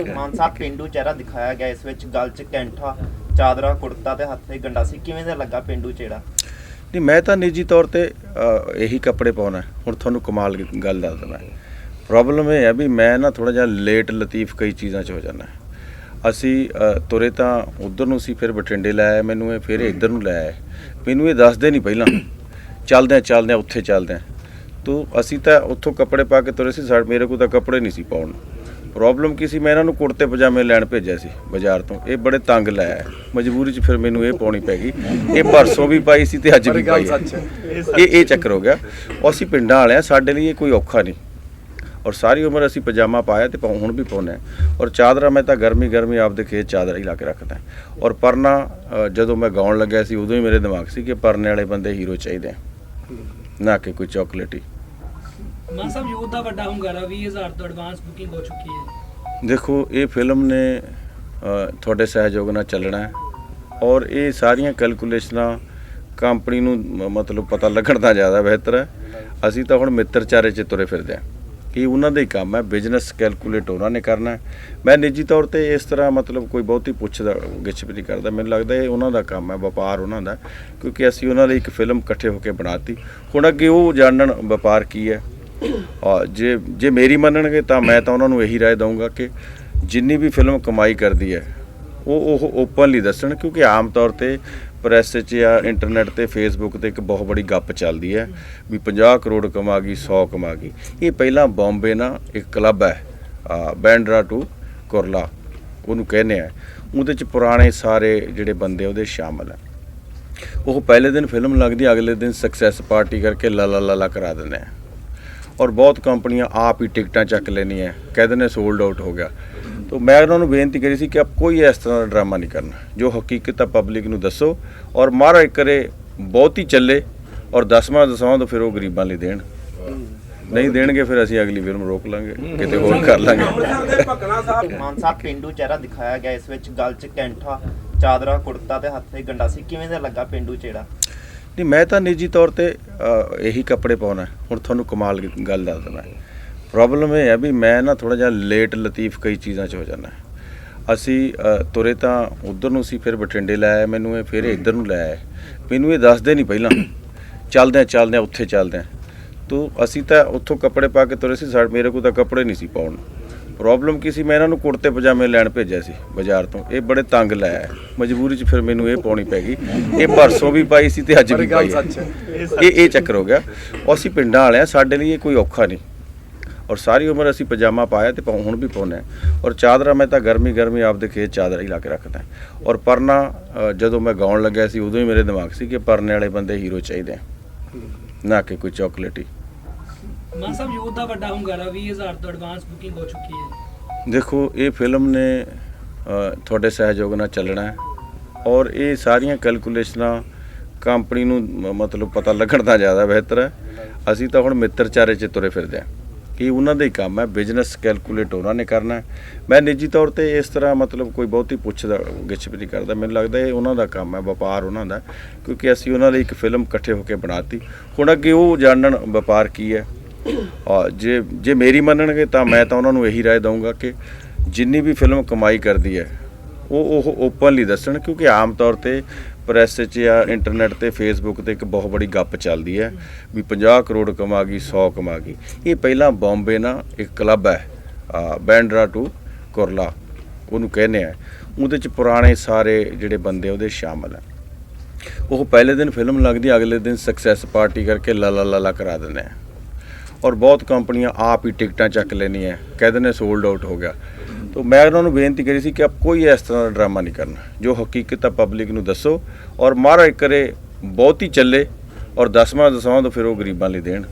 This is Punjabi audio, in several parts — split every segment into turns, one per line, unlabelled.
ਮਾਨ ਪਿੰਡੂ ਚਿਹਰਾ ਦਿਖਾਇਆ ਗਿਆ ਇਸ ਵਿੱਚ ਗਲ 'ਚ ਕੈਂਠਾ ਚਾਦਰਾ ਕੁੜਤਾ ਤੇ ਹੱਥ 'ਤੇ ਗੰਡਾਸੀ ਕਿਵੇਂ ਦਾ ਲੱਗਾ ਪਿੰਡੂ ਚਿਹਰਾ?
ਨਹੀਂ ਮੈਂ ਤਾਂ ਨਿੱਜੀ ਤੌਰ ਤੇ ਅ, ਇਹੀ ਕੱਪੜੇ ਪਾਉਣਾ ਹੁਣ ਤੁਹਾਨੂੰ ਕਮਾਲ ਦੀ ਗੱਲ ਦੱਸ ਦਿੰਦਾ ਪ੍ਰੋਬਲਮ ਇਹ ਹੈ ਵੀ ਮੈਂ ਨਾ ਥੋੜਾ ਜਿਹਾ ਲੇਟ ਲਤੀਫ ਕਈ ਚੀਜ਼ਾਂ 'ਚ ਹੋ ਜਾਂਦਾ ਅਸੀਂ ਅ, ਤੁਰੇ ਤਾਂ ਉਧਰ ਨੂੰ ਸੀ ਫਿਰ ਬਠਿੰਡੇ ਲੈ ਆਏ ਮੈਨੂੰ ਇਹ ਫਿਰ ਇੱਧਰ ਨੂੰ ਲੈ ਆਏ। ਮੈਨੂੰ ਇਹ ਦੱਸਦੇ ਨਹੀਂ ਪਹਿਲਾਂ। ਚੱਲਦੇ ਚੱਲਦੇ ਉੱਥੇ ਚੱਲਦੇ ਤੋ ਅਸੀਂ ਤਾਂ ਉੱਥੋਂ ਕੱਪੜੇ ਪਾ ਕੇ ਤੁਰੇ ਸੀ ਸਾਡੇ ਮੇਰੇ ਕੋਲ ਤਾਂ ਕੱਪੜੇ ਨਹੀਂ ਸੀ ਪਾਉਣ। ਪ੍ਰੋਬਲਮ ਕੀ ਸੀ? ਮੈਂ ਇਹਨਾਂ ਨੂੰ ਕੁੜਤੇ ਪਜਾਮੇ ਲੈਣ ਭੇਜਿਆ ਸੀ ਬਾਜ਼ਾਰ ਤੋਂ। ਇਹ ਬੜੇ ਤੰਗ ਲੈ ਆਏ। ਮਜਬੂਰੀ 'ਚ ਫਿਰ ਮੈਨੂੰ ਇਹ ਪਾਉਣੀ ਪੈ ਗਈ। ਇਹ ਪਰਸੋਂ ਵੀ ਪਾਈ ਸੀ ਤੇ ਅੱਜ ਵੀ ਪਾਈ ਹੈ। ਇਹ ਇਹ ਚੱਕਰ ਹੋ ਗਿਆ। ਅਸੀਂ ਪਿੰਡਾਂ ਵਾਲੇ ਆ ਸਾਡੇ ਲਈ ਇਹ ਕੋਈ ਔਖਾ ਨਹੀਂ। ਔਰ ਸਾਰੀ ਉਮਰ ਅਸੀਂ ਪਜਾਮਾ ਪਾਇਆ ਤੇ ਪਾਉ- ਹੁਣ ਵੀ ਪਾਉਂਦੇ ਹਾਂ। ਔਰ ਚਾਦਰਾ ਮੈਂ ਤਾਂ ਗਰਮੀ ਗਰਮੀ ਆਪਦੇ ਖੇਤ ਚਾਦਰਾ ਹੀ ਲਾ ਕੇ ਰੱਖਦਾ ਔਰ ਪਰਨਾ ਅ, ਜਦੋਂ ਮੈਂ ਗਾਉਣ ਲੱਗਿਆ ਸੀ ਉਦੋਂ ਹੀ ਮੇਰੇ ਦਿਮਾਗ ਸੀ ਕਿ ਪਰਨੇ ਵਾਲੇ ਬੰਦੇ ਹੀਰੋ ਚਾਹੀਦੇ ਆ। ਨਾ ਕਿ ਕੋਈ ਚਾਕਲੇਟੀ
ਮਾਨ ਸਾਹਿਬ ਯੂਥ ਦਾ ਵੱਡਾ ਹੁੰਗਾਰਾ 20000 ਤੋਂ ਐਡਵਾਂਸ ਬੁਕਿੰਗ ਹੋ ਚੁੱਕੀ ਹੈ।
ਦੇਖੋ, ਇਹ ਫਿਲਮ ਨੇ ਤੁਹਾਡੇ ਸਹਿਯੋਗ ਨਾਲ ਚੱਲਣਾ ਹੈ ਔਰ ਇਹ ਸਾਰੀਆਂ ਕੈਲਕੂਲੇਸ਼ਨਾਂ ਕੰਪਨੀ ਨੂੰ ਮਤਲਬ ਪਤਾ ਲੱਗਣ ਦਾ ਜ਼ਿਆਦਾ ਬਿਹਤਰ ਹੈ। ਅਸੀਂ ਤਾਂ ਹੁਣ ਮਿੱਤਰਚਾਰੇ 'ਚ ਤੁਰੇ ਫਿਰਦੇ ਹਾਂ ਇਹ ਉਹਨਾਂ ਦਾ ਹੀ ਕੰਮ ਹੈ ਬਿਜ਼ਨਸ ਕੈਲਕੂਲੇਟ ਉਹਨਾਂ ਨੇ ਕਰਨਾ ਮੈਂ ਨਿੱਜੀ ਤੌਰ ਤੇ ਇਸ ਤਰ੍ਹਾਂ ਮਤਲਬ ਕੋਈ ਬਹੁਤੀ ਪੁੱਛਦਾ, ਗਿੱਛ ਵੀ ਨਹੀਂ ਕਰਦਾ। ਮੈਨੂੰ ਲੱਗਦਾ ਇਹ ਉਹਨਾਂ ਦਾ ਕੰਮ ਹੈ, ਵਪਾਰ ਉਹਨਾਂ ਦਾ, ਕਿਉਂਕਿ ਅਸੀਂ ਉਹਨਾਂ ਲਈ ਇੱਕ ਫਿਲਮ ਇਕੱਠੇ ਹੋ ਕੇ ਬਣਾਤੀ। ਹੁਣ ਅੱਗੇ ਉਹ ਜਾਣਨ ਵਪਾਰ ਕੀ ਹੈ ਔਰ ਜੇ ਜੇ ਮੇਰੀ ਮੰਨਣਗੇ ਤਾਂ ਮੈਂ ਤਾਂ ਉਹਨਾਂ ਨੂੰ ਇਹੀ ਰਾਏ ਦਊਂਗਾ ਕਿ ਜਿੰਨੀ ਵੀ ਫਿਲਮ ਕਮਾਈ ਕਰਦੀ ਹੈ, ਉਹ ਉਹ ਓਪਨਲੀ ਦੱਸਣ ਕਿਉਂਕਿ ਆਮ ਤੌਰ ਤੇ ਪ੍ਰੈਸ 'ਚ ਜਾਂ ਇੰਟਰਨੈਟ ਤੇ ਫੇਸਬੁੱਕ ਤੇ ਇੱਕ ਬਹੁਤ ਬੜੀ ਗੱਪ ਚੱਲਦੀ ਹੈ ਵੀ 50 ਕਰੋੜ ਕਮਾ ਗਈ 100 ਕਮਾ ਗਈ। ਇਹ ਪਹਿਲਾਂ ਬੰਬੇ ਨਾ ਇੱਕ ਕਲੱਬ ਹੈ ਬੈਂਡਰਾ ਟੂ ਕੁਰਲਾ, ਉਹਨੂੰ ਕਹਿੰਦੇ ਆ। ਉਹਦੇ 'ਚ ਪੁਰਾਣੇ ਸਾਰੇ ਜਿਹੜੇ ਬੰਦੇ ਉਹਦੇ ਸ਼ਾਮਲ ਹੈ। ਉਹ ਪਹਿਲੇ ਦਿਨ ਫਿਲਮ ਲੱਗਦੀ, ਅਗਲੇ ਦਿਨ ਸਕਸੈਸ ਪਾਰਟੀ ਕਰਕੇ ਲਾ ਲਾ ਲਾ ਲਾ ਕਰਾ ਦਿੰਦੇ ਆ। ਔਰ ਬਹੁਤ ਕੰਪਨੀਆਂ ਆਪ ਹੀ ਟਿਕਟਾਂ ਚੱਕ ਲੈਣੀਆਂ ਕਹਿ ਦਿੰਦੇ ਸੋਲਡ ਆਊਟ ਹੋ ਗਿਆ। ਤਾਂ ਮੈਂ ਉਹਨਾਂ ਨੂੰ ਬੇਨਤੀ ਕਰੀ ਸੀ ਕਿ ਆਪ ਕੋਈ ਇਸ ਤਰ੍ਹਾਂ ਦਾ ਡਰਾਮਾ ਨਹੀਂ ਕਰਨਾ, ਜੋ ਹਕੀਕਤ ਆ ਪਬਲਿਕ ਨੂੰ ਦੱਸੋ ਔਰ ਮਹਾਰਾਜ ਕਰੇ ਬਹੁਤ ਹੀ ਚੱਲੇ ਔਰ ਦਸਵਾਂ ਦਸਾਵਾਂ ਤੋਂ ਫਿਰ ਉਹ ਗਰੀਬਾਂ ਲਈ ਦੇਣ। ਨਹੀਂ ਦੇਣਗੇ ਫਿਰ ਅਸੀਂ ਅਗਲੀ ਫਿਲਮ ਰੋਕ ਲਾਂਗੇ, ਕਿਤੇ ਹੋਰ ਕਰ ਲਾਂਗੇ।
ਮਾਨ ਪਿੰਡੂ ਚਿਹਰਾ ਦਿਖਾਇਆ ਗਿਆ, ਇਸ ਵਿੱਚ ਗਲ 'ਚ ਕੈਂਠਾ, ਚਾਦਰਾ, ਕੁੜਤਾ ਤੇ ਹੱਥ 'ਤੇ ਗੰਡਾਸੀ, ਕਿਵੇਂ ਦਾ ਲੱਗਾ ਪਿੰਡੂ ਚਿਹਰਾ?
ਨਹੀਂ ਮੈਂ ਤਾਂ ਨਿੱਜੀ ਤੌਰ ਤੇ ਅ, ਇਹੀ ਕੱਪੜੇ ਪਾਉਣਾ ਹੁਣ ਤੁਹਾਨੂੰ ਕਮਾਲ ਦੀ ਗੱਲ ਦੱਸ ਦਿੰਦਾ ਪ੍ਰੋਬਲਮ ਇਹ ਹੈ ਵੀ ਮੈਂ ਨਾ ਥੋੜਾ ਜਿਹਾ ਲੇਟ ਲਤੀਫ ਕਈ ਚੀਜ਼ਾਂ 'ਚ ਹੋ ਜਾਂਦਾ ਅਸੀਂ ਅ, ਤੁਰੇ ਤਾਂ ਉਧਰ ਨੂੰ ਸੀ ਫਿਰ ਬਠਿੰਡੇ ਲੈ ਆਏ ਮੈਨੂੰ ਇਹ ਫਿਰ ਇੱਧਰ ਨੂੰ ਲੈ ਆਏ। ਮੈਨੂੰ ਇਹ ਦੱਸਦੇ ਨਹੀਂ ਪਹਿਲਾਂ। ਚੱਲਦੇ ਚੱਲਦੇ ਉੱਥੇ ਚੱਲਦੇ ਤੋ ਅਸੀਂ ਤਾਂ ਉੱਥੋਂ ਕੱਪੜੇ ਪਾ ਕੇ ਤੁਰੇ ਸੀ ਸਾਡੇ ਮੇਰੇ ਕੋਲ ਤਾਂ ਕੱਪੜੇ ਨਹੀਂ ਸੀ ਪਾਉਣ। ਪ੍ਰੋਬਲਮ ਕੀ ਸੀ? ਮੈਂ ਇਹਨਾਂ ਨੂੰ ਕੁੜਤੇ ਪਜਾਮੇ ਲੈਣ ਭੇਜਿਆ ਸੀ ਬਾਜ਼ਾਰ ਤੋਂ। ਇਹ ਬੜੇ ਤੰਗ ਲੈ ਆਏ। ਮਜਬੂਰੀ 'ਚ ਫਿਰ ਮੈਨੂੰ ਇਹ ਪਾਉਣੀ ਪੈ ਗਈ। ਇਹ ਪਰਸੋਂ ਵੀ ਪਾਈ ਸੀ ਤੇ ਅੱਜ ਵੀ ਪਾਈ ਹੈ। ਇਹ ਇਹ ਚੱਕਰ ਹੋ ਗਿਆ। ਅਸੀਂ ਪਿੰਡਾਂ ਵਾਲੇ ਆ ਸਾਡੇ ਲਈ ਇਹ ਕੋਈ ਔਖਾ ਨਹੀਂ। ਔਰ ਸਾਰੀ ਉਮਰ ਅਸੀਂ ਪਜਾਮਾ ਪਾਇਆ ਤੇ ਪਾਉ- ਹੁਣ ਵੀ ਪਾਉਂਦੇ ਹਾਂ। ਔਰ ਚਾਦਰਾ ਮੈਂ ਤਾਂ ਗਰਮੀ ਗਰਮੀ ਆਪਦੇ ਖੇਤ ਚਾਦਰਾ ਹੀ ਲਾ ਕੇ ਰੱਖਦਾ ਔਰ ਪਰਨਾ ਅ, ਜਦੋਂ ਮੈਂ ਗਾਉਣ ਲੱਗਿਆ ਸੀ ਉਦੋਂ ਹੀ ਮੇਰੇ ਦਿਮਾਗ ਸੀ ਕਿ ਪਰਨੇ ਵਾਲੇ ਬੰਦੇ ਹੀਰੋ ਚਾਹੀਦੇ ਆ। ਨਾ ਕਿ ਕੋਈ ਚਾਕਲੇਟੀ।
ਮਾਨ ਸਾਹਿਬ, ਯੂਥ ਦਾ ਵੱਡਾ ਹੁੰਗਾਰਾ 20000 ਤੋਂ ਐਡਵਾਂਸ ਬੁਕਿੰਗ ਹੋ ਚੁੱਕੀ ਹੈ।
ਦੇਖੋ, ਇਹ ਫਿਲਮ ਨੇ ਤੁਹਾਡੇ ਸਹਿਯੋਗ ਨਾਲ ਚੱਲਣਾ ਹੈ ਔਰ ਇਹ ਸਾਰੀਆਂ ਕੈਲਕੂਲੇਸ਼ਨਾਂ ਕੰਪਨੀ ਨੂੰ ਮਤਲਬ ਪਤਾ ਲੱਗਣ ਦਾ ਜ਼ਿਆਦਾ ਬਿਹਤਰ ਹੈ। ਅਸੀਂ ਤਾਂ ਹੁਣ ਮਿੱਤਰਚਾਰੇ 'ਚ ਤੁਰੇ ਫਿਰਦੇ ਹਾਂ। ਇਹ ਉਹਨਾਂ ਦਾ ਹੀ ਕੰਮ ਹੈ ਬਿਜ਼ਨਸ ਕੈਲਕੂਲੇਟ ਉਹਨਾਂ ਨੇ ਕਰਨਾ ਮੈਂ ਨਿੱਜੀ ਤੌਰ ਤੇ ਇਸ ਤਰ੍ਹਾਂ ਮਤਲਬ ਕੋਈ ਬਹੁਤੀ ਪੁੱਛਦਾ ਗਿੱਛ ਵੀ ਨਹੀਂ ਕਰਦਾ, ਮੈਨੂੰ ਲੱਗਦਾ ਇਹ ਉਹਨਾਂ ਦਾ ਕੰਮ ਹੈ, ਵਪਾਰ ਉਹਨਾਂ ਦਾ ਕਿਉਂਕਿ ਅਸੀਂ ਉਹਨਾਂ ਲਈ ਇੱਕ ਫਿਲਮ ਇਕੱਠੇ ਹੋ ਕੇ ਬਣਾਤੀ। ਹੁਣ ਅੱਗੇ ਉਹ ਜਾਣਨ ਵਪਾਰ ਕੀ ਹੈ ਔਰ ਜੇ ਜੇ ਮੇਰੀ ਮੰਨਣਗੇ ਤਾਂ ਮੈਂ ਤਾਂ ਉਹਨਾਂ ਨੂੰ ਇਹੀ ਰਾਏ ਦਊਂਗਾ ਕਿ ਜਿੰਨੀ ਵੀ ਫਿਲਮ ਕਮਾਈ ਕਰਦੀ ਹੈ, ਉਹ ਉਹ ਓਪਨਲੀ ਦੱਸਣ ਕਿਉਂਕਿ ਆਮ ਤੌਰ ਤੇ ਪ੍ਰੈਸ 'ਚ ਜਾਂ ਇੰਟਰਨੈਟ ਤੇ ਫੇਸਬੁੱਕ ਤੇ ਇੱਕ ਬਹੁਤ ਬੜੀ ਗੱਪ ਚੱਲਦੀ ਹੈ ਵੀ 50 ਕਰੋੜ ਕਮਾ ਗਈ 100 ਕਮਾ ਗਈ। ਇਹ ਪਹਿਲਾਂ ਬੰਬੇ ਨਾ ਇੱਕ ਕਲੱਬ ਹੈ ਬੈਂਡਰਾ ਟੂ ਕੁਰਲਾ, ਉਹਨੂੰ ਕਹਿੰਦੇ ਆ। ਉਹਦੇ 'ਚ ਪੁਰਾਣੇ ਸਾਰੇ ਜਿਹੜੇ ਬੰਦੇ ਉਹਦੇ ਸ਼ਾਮਲ ਹੈ ਉਹ ਪਹਿਲੇ ਦਿਨ ਫਿਲਮ ਲੱਗਦੀ, ਅਗਲੇ ਦਿਨ ਸਕਸੈਸ ਪਾਰਟੀ ਕਰਕੇ ਲਾ ਲਾ ਲਾ ਲਾ ਕਰਾ ਦਿੰਦੇ ਆ। ਔਰ ਬਹੁਤ ਕੰਪਨੀਆਂ ਆਪ ਹੀ ਟਿਕਟਾਂ ਚੱਕ ਲੈਣੀਆਂ ਕਹਿ ਦਿੰਦੇ ਸੋਲਡ ਆਊਟ ਹੋ ਗਿਆ। ਤਾਂ ਮੈਂ ਉਹਨਾਂ ਨੂੰ ਬੇਨਤੀ ਕਰੀ ਸੀ ਕਿ ਆਪ ਕੋਈ ਇਸ ਤਰ੍ਹਾਂ ਦਾ ਡਰਾਮਾ ਨਹੀਂ ਕਰਨਾ ਜੋ ਹਕੀਕਤ ਆ ਪਬਲਿਕ ਨੂੰ ਦੱਸੋ ਔਰ ਮਹਾਰਾਜ ਕਰੇ ਬਹੁਤੀ ਚੱਲੇ ਔਰ ਦਸਵਾਂ ਦਸਾਵਾਂ ਤੋਂ ਫਿਰ ਉਹ ਗਰੀਬਾਂ ਲਈ ਦੇਣ।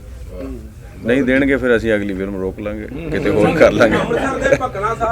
ਨਹੀਂ ਦੇਣਗੇ ਫਿਰ ਅਸੀਂ ਅਗਲੀ ਫਿਲਮ ਰੋਕ ਲਾਂਗੇ ਕਿਤੇ ਹੋਰ ਕਰ ਲਾਂਗੇ।